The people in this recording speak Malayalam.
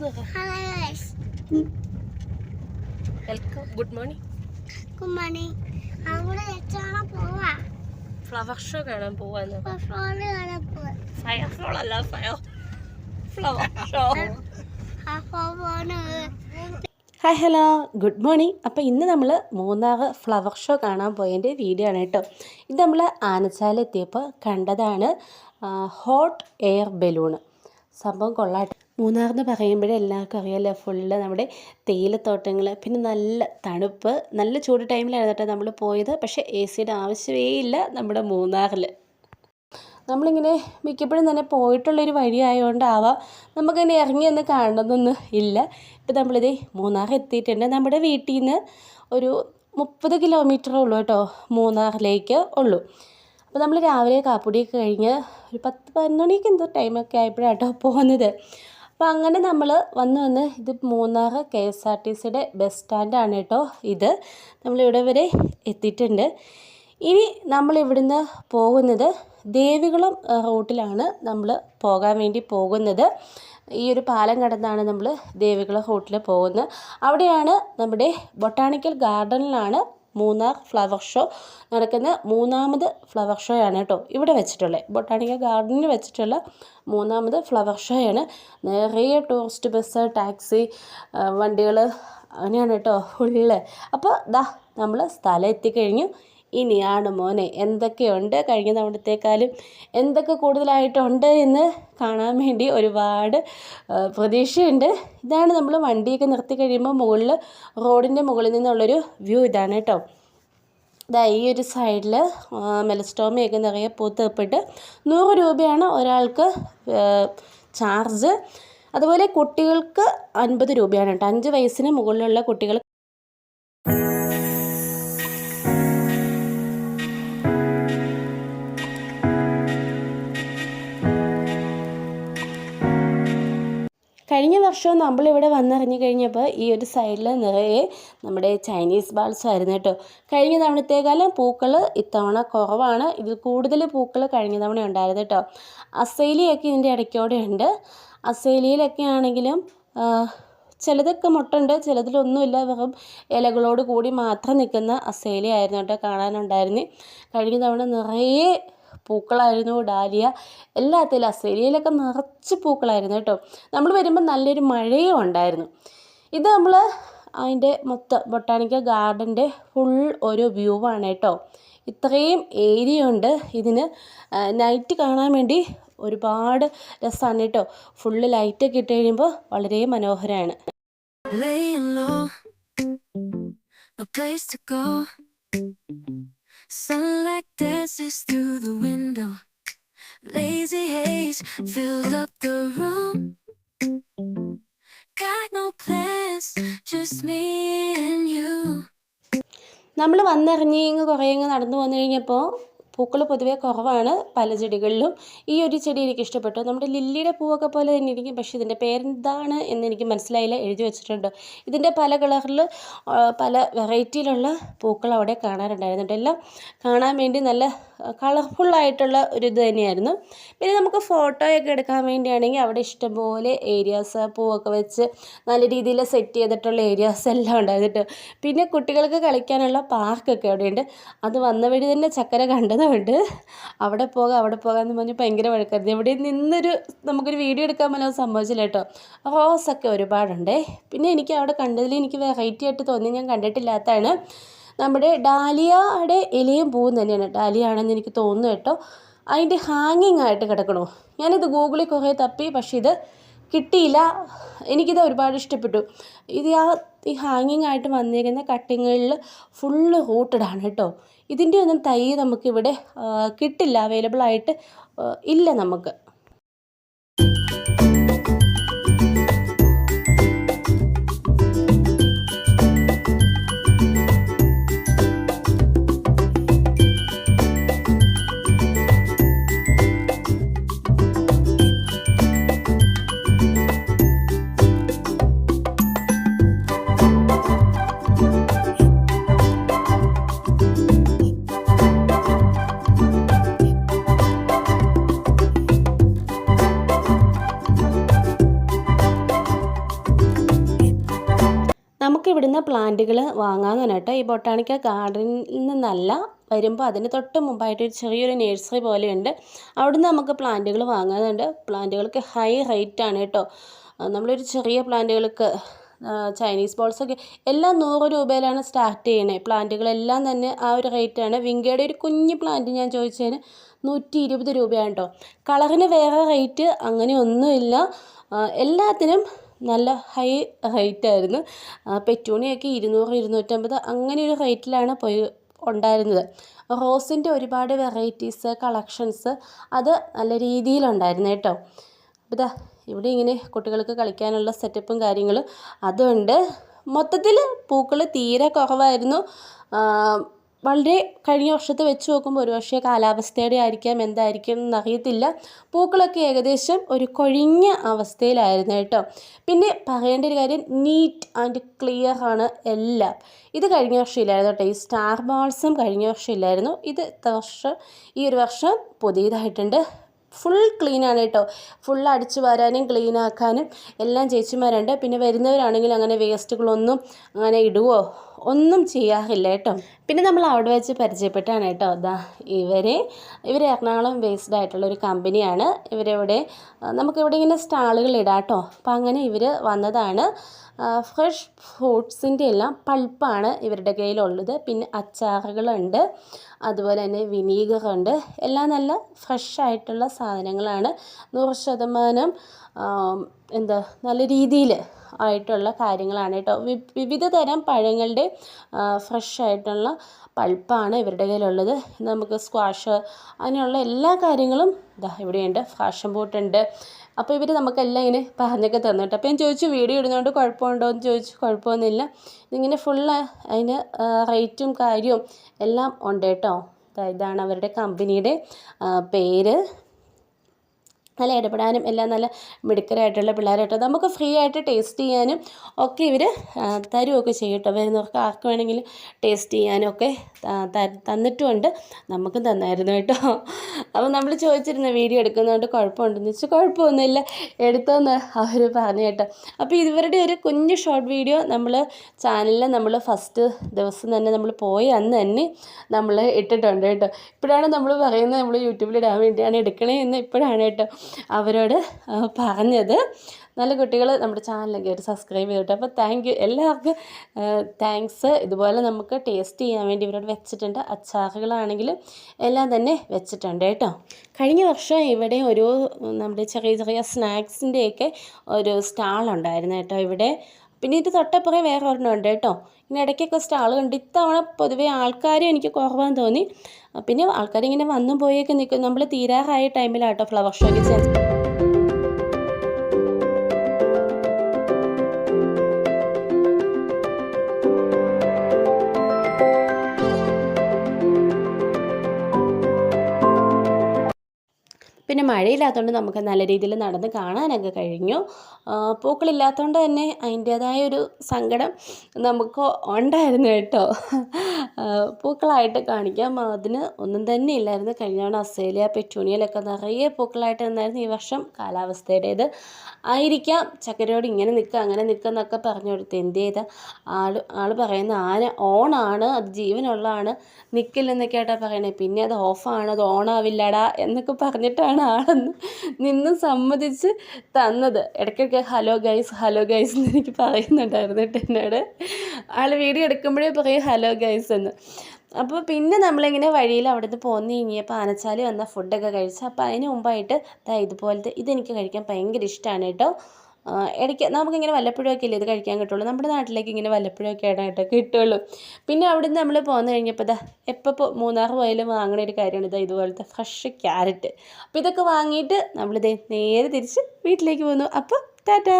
വെൽക്കം ഗുഡ് മോർണിംഗ് കുമ്മണി അവിടെ എച്ചാണ് പോവാ? ഫ്ലവർ ഷോ കാണാൻ പോവാന്ന്. ഫോണ് കാണാൻ പോവാ. ഫയർ ഫ്ലോൾ അല്ല fire flower show hi hello good morning അപ്പോൾ ഇന്ന് നമ്മൾ മൂന്നാർ ഫ്ലവർ ഷോ കാണാൻ പോയതിന്റെ വീഡിയോ ആണ് കേട്ടോ. ഇത് നമ്മൾ ആനച്ചാലെത്തിയപ്പോൾ കണ്ടതാണ് ഹോട്ട് എയർ ബലൂൺ സംഭവം കൊള്ളാട്ടെ മൂന്നാർ എന്ന് പറയുമ്പോഴേ എല്ലാവർക്കും അറിയാമല്ലോ ഫുള്ള് നമ്മുടെ തേയിലത്തോട്ടങ്ങൾ പിന്നെ നല്ല തണുപ്പ് നല്ല ചൂട് ടൈമിലായിരുന്നു കേട്ടോ നമ്മൾ പോയത്. പക്ഷേ എ സിയുടെ ആവശ്യമേ ഇല്ല നമ്മുടെ മൂന്നാറിൽ നമ്മളിങ്ങനെ മിക്കപ്പോഴും തന്നെ പോയിട്ടുള്ളൊരു വഴിയായതുകൊണ്ടാവാം നമുക്കതിനെ ഇറങ്ങി ഒന്ന് കാണണമെന്നൊന്നും ഇല്ല. ഇപ്പം നമ്മളിത് മൂന്നാർ എത്തിയിട്ടുണ്ട്. നമ്മുടെ വീട്ടിൽ നിന്ന് ഒരു മുപ്പത് കിലോമീറ്റർ ഉള്ളൂ കേട്ടോ മൂന്നാറിലേക്ക് ഉള്ളൂ. അപ്പോൾ നമ്മൾ രാവിലെ കാപ്പുടിയൊക്കെ കഴിഞ്ഞ് ഒരു പത്ത് പതിനൊന്ന് മണിക്ക് എന്തോ ടൈമൊക്കെ ആയപ്പോഴാണ് കേട്ടോ പോകുന്നത്. അപ്പോൾ അങ്ങനെ നമ്മൾ വന്ന് വന്ന് ഇത് Munnar K S R T സിയുടെ ബസ് സ്റ്റാൻഡാണ് കേട്ടോ ഇത്. നമ്മളിവിടെ വരെ എത്തിയിട്ടുണ്ട്. ഇനി നമ്മൾ ഇവിടുന്ന് പോകുന്നത് ദേവികുളം റൂട്ടിലാണ് നമ്മൾ പോകാൻ വേണ്ടി പോകുന്നത്. ഈ ഒരു പാലം കടന്നാണ് നമ്മൾ ദേവികുളം റൂട്ടിൽ പോകുന്നത്. അവിടെയാണ് നമ്മുടെ ബൊട്ടാണിക്കൽ ഗാർഡനിലാണ് മൂന്നാർ ഫ്ലവർ ഷോ നടക്കുന്ന മൂന്നാമത് ഫ്ലവർ ഷോയാണ് കേട്ടോ ഇവിടെ വെച്ചിട്ടുള്ളത്. ബൊട്ടാണിക്കൽ ഗാർഡനിൽ വെച്ചിട്ടുള്ള മൂന്നാമത് ഫ്ലവർ ഷോയാണ് നിറയെ ടൂറിസ്റ്റ് ബസ് ടാക്സി വണ്ടികൾ അങ്ങനെയാണ് കേട്ടോ ഉള്ളത്. അപ്പോൾ ദാ നമ്മൾ സ്ഥലം എത്തിക്കഴിഞ്ഞു. ഇനിയാണ് മോനെ. എന്തൊക്കെയുണ്ട്? കഴിഞ്ഞ തവണത്തേക്കാളും എന്തൊക്കെ കൂടുതലായിട്ടുണ്ട് എന്ന് കാണാൻ വേണ്ടി ഒരുപാട് പ്രതീക്ഷയുണ്ട്. ഇതാണ് നമ്മൾ വണ്ടിയൊക്കെ നിർത്തി കഴിയുമ്പോൾ മുകളിൽ റോഡിന്റെ മുകളിൽ നിന്നുള്ളൊരു വ്യൂ ഇതാണ് കേട്ടോ. ഇതാ ഈ ഒരു സൈഡിൽ മെലസ്റ്റോമയൊക്കെ നിറയെ പൂത്തപ്പെട്ട് നൂറ് രൂപയാണ് ഒരാൾക്ക് ചാർജ്. അതുപോലെ കുട്ടികൾക്ക് അൻപത് രൂപയാണ് കേട്ടോ. അഞ്ച് വയസ്സിന് മുകളിലുള്ള കുട്ടികൾ കഴിഞ്ഞ വർഷവും നമ്മളിവിടെ വന്നിറങ്ങി കഴിഞ്ഞപ്പോൾ ഈ ഒരു സൈഡിൽ നിറയെ നമ്മുടെ ചൈനീസ് ബാൾസ് ആയിരുന്നു കേട്ടോ. കഴിഞ്ഞ തവണത്തേക്കാളും പൂക്കൾ ഇത്തവണ കുറവാണ്. ഇതിൽ കൂടുതൽ പൂക്കൾ കഴിഞ്ഞ തവണ ഉണ്ടായിരുന്നു കേട്ടോ. അസൈലിയൊക്കെ ഇതിന്റെ ഇടയ്ക്കോടെ ഉണ്ട്. അസൈലിയിലൊക്കെ ആണെങ്കിലും ചിലതൊക്കെ മുട്ടുണ്ട്. ചിലതിലൊന്നുമില്ല. വെറും ഇലകളോട് കൂടി മാത്രം നിൽക്കുന്ന അസേലിയായിരുന്നു കേട്ടോ കാണാനുണ്ടായിരുന്നു. കഴിഞ്ഞ തവണ നിറയെ പൂക്കളായിരുന്നു ഡാലിയ എല്ലാത്തിലും ആ സെരിയിലൊക്കെ നിറച്ച് പൂക്കളായിരുന്നു കേട്ടോ. നമ്മൾ വരുമ്പോൾ നല്ലൊരു മഴയും ഉണ്ടായിരുന്നു. ഇത് നമ്മൾ അതിന്റെ മൊത്തം ബൊട്ടാണിക്കൽ ഗാർഡന്റെ ഫുൾ ഒരു വ്യൂ ആണ് കേട്ടോ. ഇത്രയും ഏരിയ ഉണ്ട്. ഇതിന് നൈറ്റ് കാണാൻ വേണ്ടി ഒരുപാട് രസമാണ് കേട്ടോ. ഫുള്ള് ലൈറ്റൊക്കെ ഇട്ട് കഴിയുമ്പോൾ വളരെ മനോഹരമാണ്. Sunlight dances through the window. Lazy haze fills up the room. Got no plans, just me and you. നമ്മൾ വന്നിറങ്ങി ഇങ്ങ് കുറേ ഇങ്ങ് നടന്നു വന്നു കഴിഞ്ഞപ്പോൾ പൂക്കൾ പൊതുവേ കുറവാണ് പല ചെടികളിലും. ഈ ഒരു ചെടി എനിക്ക് ഇഷ്ടപ്പെട്ടു. നമ്മുടെ ലില്ലിയുടെ പൂവൊക്കെ പോലെ തന്നെ ഇരിക്കും. പക്ഷേ ഇതിന്റെ പേരെന്താണ് എന്ന് എനിക്ക് മനസ്സിലായില്ല. എഴുതി വെച്ചിട്ടുണ്ട്. ഇതിന്റെ പല കളറിൽ പല വെറൈറ്റിയിലുള്ള പൂക്കൾ അവിടെ കാണാറുണ്ടായിരുന്നു എല്ലാം കാണാൻ വേണ്ടി നല്ല കളർഫുള്ളായിട്ടുള്ള ഒരു ഇത് തന്നെയായിരുന്നു. പിന്നെ നമുക്ക് ഫോട്ടോയൊക്കെ എടുക്കാൻ വേണ്ടിയാണെങ്കിൽ അവിടെ ഇഷ്ടംപോലെ ഏരിയാസ് പൂവൊക്കെ വെച്ച് നല്ല രീതിയിൽ സെറ്റ് ചെയ്തിട്ടുള്ള ഏരിയാസ് എല്ലാം ഉണ്ടായിരുന്നു പിന്നെ കുട്ടികൾക്ക് കളിക്കാനുള്ള പാർക്കൊക്കെ അവിടെയുണ്ട്. അത് വന്ന വഴി തന്നെ ചക്കര കണ്ടതുകൊണ്ട് അവിടെ പോകാം അവിടെ പോകാമെന്ന് പറഞ്ഞ് ഭയങ്കര വഴക്കായിരുന്നു. ഇവിടെ നിന്നൊരു നമുക്കൊരു വീഡിയോ എടുക്കാൻ പോലും സംഭവിച്ചില്ല കേട്ടോ. റോസൊക്കെ ഒരുപാടുണ്ടേ. പിന്നെ എനിക്ക് അവിടെ കണ്ടതിൽ എനിക്ക് വെറൈറ്റി ആയിട്ട് തോന്നി ഞാൻ കണ്ടിട്ടില്ലാത്തതാണ്. നമ്മുടെ ഡാലിയയുടെ ഇലയും പൂവും തന്നെയാണ്. ഡാലിയ ആണെന്ന് എനിക്ക് തോന്നുന്നു കേട്ടോ. അതിന്റെ ഹാങ്ങിങ് ആയിട്ട് കിടക്കണോ? ഞാനിത് ഗൂഗിളിൽ കുറേ തപ്പി പക്ഷേ ഇത് കിട്ടിയില്ല. എനിക്കിത് ഒരുപാട് ഇഷ്ടപ്പെട്ടു. ഇത് ആ ഈ ഹാങ്ങിങ് ആയിട്ട് വന്നിരിക്കുന്ന കട്ടിങ്ങുകളിൽ ഫുള്ള് ആണ് കേട്ടോ. ഇതിന്റെ ഒന്നും തൈ നമുക്കിവിടെ കിട്ടില്ല. അവൈലബിൾ ആയിട്ട് ഇല്ല നമുക്ക്. പ്ലാന്റുകൾ വാങ്ങാമെന്ന് കേട്ടോ. ഈ ബൊട്ടാണിക്കൽ ഗാർഡനിൽ നിന്നല്ല വരുമ്പോൾ അതിന് തൊട്ട് മുമ്പായിട്ട് ഒരു ചെറിയൊരു നേഴ്സറി പോലെയുണ്ട് അവിടുന്ന് നമുക്ക് പ്ലാന്റുകൾ വാങ്ങാനുണ്ട് പ്ലാന്റുകൾക്ക് ഹൈ റേറ്റ് ആണ് കേട്ടോ. നമ്മളൊരു ചെറിയ പ്ലാന്റുകൾക്ക് ചൈനീസ് ബോൾസൊക്കെ എല്ലാം നൂറ് രൂപയിലാണ് സ്റ്റാർട്ട് ചെയ്യണേ. പ്ലാന്റുകളെല്ലാം തന്നെ ആ ഒരു റേറ്റാണ് വിങ്കയുടെ ഒരു കുഞ്ഞു പ്ലാന്റ് ഞാൻ ചോദിച്ചതിന് നൂറ്റി ഇരുപത് രൂപയാണ് കേട്ടോ. കളറിന് വേറെ റേറ്റ് അങ്ങനെയൊന്നുമില്ല എല്ലാത്തിനും നല്ല ഹൈ റേറ്റ് ആയിരുന്നു. പെറ്റൂണിയൊക്കെ ഇരുന്നൂറ് ഇരുന്നൂറ്റമ്പത് അങ്ങനെ ഒരു റേറ്റിലാണ് പോയി ഉണ്ടായിരുന്നത്. റോസിന്റെ ഒരുപാട് വെറൈറ്റീസ് കളക്ഷൻസ് അത് നല്ല രീതിയിലുണ്ടായിരുന്നു കേട്ടോ. ഇതാ ഇവിടെ ഇങ്ങനെ കുട്ടികൾക്ക് കളിക്കാനുള്ള സെറ്റപ്പും കാര്യങ്ങളും അതുണ്ട്. മൊത്തത്തിൽ പൂക്കൾ തീരെ കുറവായിരുന്നു. വളരെ കഴിഞ്ഞ വർഷത്തെ വെച്ച് നോക്കുമ്പോൾ ഒരു പക്ഷേ കാലാവസ്ഥയുടെ ആയിരിക്കാം എന്തായിരിക്കും എന്നറിയത്തില്ല പൂക്കളൊക്കെ ഏകദേശം ഒരു കൊഴിഞ്ഞ അവസ്ഥയിലായിരുന്നു കേട്ടോ. പിന്നെ പറയേണ്ട ഒരു കാര്യം നീറ്റ് ആൻഡ് ക്ലിയർ ആണ് എല്ലാം. ഇത് കഴിഞ്ഞ വർഷം ഇല്ലായിരുന്നു കേട്ടോ. ഈ സ്റ്റാർ ബോൾസും കഴിഞ്ഞ വർഷം ഇല്ലായിരുന്നു. ഇത് വർഷം ഈ ഒരു വർഷം പുതിയതായിട്ടുണ്ട്. ഫുൾ ക്ലീൻ ആണ് കേട്ടോ. ഫുൾ അടിച്ച് വരാനും ക്ലീൻ ആക്കാനും എല്ലാം ചേച്ചിമാരുണ്ട്. പിന്നെ വരുന്നവരാണെങ്കിൽ അങ്ങനെ വേസ്റ്റുകളൊന്നും അങ്ങനെ ഇടുവോ? ഒന്നും ചെയ്യാറില്ല കേട്ടോ. പിന്നെ നമ്മൾ അവിടെ വെച്ച് പരിചയപ്പെട്ടാണ് കേട്ടോ. അതാ ഇവരെ ഇവർ എറണാകുളം ബേസ്ഡ് ആയിട്ടുള്ള ഒരു കമ്പനിയാണ് ഇവരിവിടെ നമുക്കിവിടെ ഇങ്ങനെ സ്റ്റാളുകൾ ഇടാം കേട്ടോ. അപ്പം അങ്ങനെ ഇവർ വന്നതാണ്. ഫ്രഷ് ഫ്രൂട്ട്സിന്റെ എല്ലാം പൾപ്പാണ് ഇവരുടെ കയ്യിലുള്ളത്. പിന്നെ അച്ചാറുകളുണ്ട് അതുപോലെ തന്നെ വിനീഗറുണ്ട്. എല്ലാം നല്ല ഫ്രഷ് ആയിട്ടുള്ള സാധനങ്ങളാണ്. നൂറ് ശതമാനം എന്താ നല്ല രീതിയിൽ ആയിട്ടുള്ള കാര്യങ്ങളാണ് കേട്ടോ. വിവിധ തരം പഴങ്ങളുടെ ഫ്രഷ് ആയിട്ടുള്ള പൾപ്പാണ് ഇവരുടെ കയ്യിലുള്ളത്. നമുക്ക് സ്ക്വാഷ് അങ്ങനെയുള്ള എല്ലാ കാര്യങ്ങളും ഇതാ ഇവിടെയുണ്ട്. ഫാഷൻ ബോട്ടുണ്ട് അപ്പോൾ ഇവർ നമുക്കെല്ലാം ഇങ്ങനെ പറഞ്ഞൊക്കെ തന്നു കേട്ടോ അപ്പോൾ ഞാൻ ചോദിച്ചു വീഡിയോ ഇടുന്നതുകൊണ്ട് കുഴപ്പമുണ്ടോ? എന്ന് ചോദിച്ചു കുഴപ്പമൊന്നുമില്ല. ഇതിങ്ങനെ ഫുള്ള് അതിന് റേറ്റും കാര്യവും എല്ലാം ഉണ്ട് കേട്ടോ. ഇതാണ് അവരുടെ കമ്പനിയുടെ പേര്. നല്ല ഇടപെടാനും എല്ലാം നല്ല മിടുക്കരായിട്ടുള്ള പിള്ളേരായിട്ടോ നമുക്ക് ഫ്രീ ആയിട്ട് ടേസ്റ്റ് ചെയ്യാനും ഒക്കെ ഇവർ തരുമൊക്കെ ചെയ്യട്ടോ വരുന്നവർക്ക് ആർക്ക് വേണമെങ്കിലും ടേസ്റ്റ് ചെയ്യാനും ഒക്കെ തന്നിട്ടുമുണ്ട്. നമുക്കും തന്നായിരുന്നു കേട്ടോ. അപ്പോൾ നമ്മൾ ചോദിച്ചിരുന്ന വീഡിയോ എടുക്കുന്നതുകൊണ്ട് കുഴപ്പമുണ്ടെന്ന് വെച്ചാൽ കുഴപ്പമൊന്നുമില്ല. എടുത്തോന്ന് അവർ പറഞ്ഞു കേട്ടോ. അപ്പോൾ ഇവരുടെ ഒരു കുഞ്ഞു ഷോർട്ട് വീഡിയോ നമ്മൾ ചാനലിൽ നമ്മൾ ഫസ്റ്റ് ദിവസം തന്നെ നമ്മൾ പോയി അന്ന് തന്നെ നമ്മൾ ഇട്ടിട്ടുണ്ട് കേട്ടോ. ഇപ്പോഴാണ് നമ്മൾ പറയുന്നത് നമ്മൾ യൂട്യൂബിൽ ഇടാൻ വേണ്ടിയാണ് എടുക്കണേ എന്ന് ഇപ്പോഴാണ് കേട്ടോ അവരോട് പറഞ്ഞത്. നല്ല കുട്ടികൾ നമ്മുടെ ചാനലൊക്കെ ഒരു സബ്സ്ക്രൈബ് ചെയ്തിട്ട് അപ്പോൾ താങ്ക് യു എല്ലാവർക്കും. താങ്ക്സ് ഇതുപോലെ നമുക്ക് ടേസ്റ്റ് ചെയ്യാൻ വേണ്ടി ഇവരോട് വെച്ചിട്ടുണ്ട്. അച്ചാറുകളാണെങ്കിലും എല്ലാം തന്നെ വെച്ചിട്ടുണ്ട് കേട്ടോ. കഴിഞ്ഞ വർഷം ഇവിടെ ഒരു നമ്മുടെ ചെറിയ ചെറിയ സ്നാക്സിന്റെയൊക്കെ ഒരു സ്റ്റാൾ ഉണ്ടായിരുന്നു കേട്ടോ ഇവിടെ. പിന്നെ ഇത് തൊട്ടപ്പുറം വേറെ ഒരെണ്ണം ഉണ്ട് കേട്ടോ. ഇങ്ങനെ ഇടയ്ക്കൊക്കെ സ്റ്റാൾ കണ്ട് ഇത്തവണ പൊതുവേ ആൾക്കാരും എനിക്ക് കുറവാന്ന് തോന്നി. പിന്നെ ആൾക്കാരിങ്ങനെ വന്നും പോയൊക്കെ നിൽക്കും നമ്മൾ തീരാറായ ടൈമിലാട്ടോ ഫ്ലവർ ഷോയ്ക്ക് ചെന്ന്. പിന്നെ മഴയില്ലാത്തതുകൊണ്ട് നമുക്ക് നല്ല രീതിയിൽ നടന്ന് കാണാനൊക്കെ കഴിഞ്ഞു. പൂക്കളില്ലാത്തതുകൊണ്ട് തന്നെ അതിന്റേതായ ഒരു സങ്കടം നമുക്ക് ഉണ്ടായിരുന്നു കേട്ടോ. പൂക്കളായിട്ട് കാണിക്കാം. അതിന് ഒന്നും തന്നെ ഇല്ലായിരുന്നു. കഴിഞ്ഞ തവണ അസേലിയ പെറ്റൂണിയലൊക്കെ നിറയെ പൂക്കളായിട്ട് നിന്നായിരുന്നു ഈ വർഷം കാലാവസ്ഥയുടേത്. ആയിരിക്കാം. ചക്കരയോട് ഇങ്ങനെ നിൽക്കുക അങ്ങനെ നിൽക്കുക എന്നൊക്കെ പറഞ്ഞു കൊടുത്ത് എന്ത് ചെയ്താൽ ആൾ ആൾ പറയുന്ന ആന ഓണാണ് അത് ജീവനുള്ളതാണ്. നിൽക്കില്ലെന്നൊക്കെ ആയിട്ടാണ് പറയണേ. പിന്നെ അത് ഓഫാണ് അത് ഓണാവില്ലടാ എന്നൊക്കെ പറഞ്ഞിട്ടാണ് ആളൊന്ന് നിന്ന് സമ്മതിച്ച് തന്നത്. ഇടയ്ക്കൊക്കെ ഹലോ ഗൈസ് ഹലോ ഗൈസ് എന്ന് എനിക്ക് പറയുന്നുണ്ടായിരുന്നു എന്നോട്. ആൾ വീഡിയോ എടുക്കുമ്പോഴേ പറയും ഹലോ ഗൈസ് എന്ന്. അപ്പോൾ പിന്നെ നമ്മളിങ്ങനെ വഴിയിൽ അവിടുന്ന് പോന്ന് കഴിഞ്ഞപ്പോൾ ആനച്ചാലി വന്ന ഫുഡൊക്കെ കഴിച്ചു അപ്പോൾ അതിന് മുമ്പായിട്ട് ഇതാ ഇതുപോലത്തെ ഇതെനിക്ക് കഴിക്കാൻ ഭയങ്കര ഇഷ്ടമാണ് കേട്ടോ. ഇടയ്ക്ക് നമുക്കിങ്ങനെ വല്ലപ്പോഴൊക്കെ അല്ലേ ഇത് കഴിക്കാൻ കിട്ടുള്ളൂ? നമ്മുടെ നാട്ടിലേക്ക് ഇങ്ങനെ വല്ലപ്പോഴൊക്കെ ആണ് കേട്ടോ കിട്ടുള്ളൂ. പിന്നെ അവിടുന്ന് നമ്മൾ പോന്നു കഴിഞ്ഞപ്പോൾ ഇതാ എപ്പോൾ മൂന്നാർ പോയാലും വാങ്ങണ ഒരു കാര്യമാണ് ഇതാ ഇതുപോലത്തെ ഫ്രഷ് ക്യാരറ്റ് അപ്പോൾ ഇതൊക്കെ വാങ്ങിയിട്ട് നമ്മളിത് നേരെ തിരിച്ച് വീട്ടിലേക്ക് പോന്നു. അപ്പോൾ ടാറ്റാ!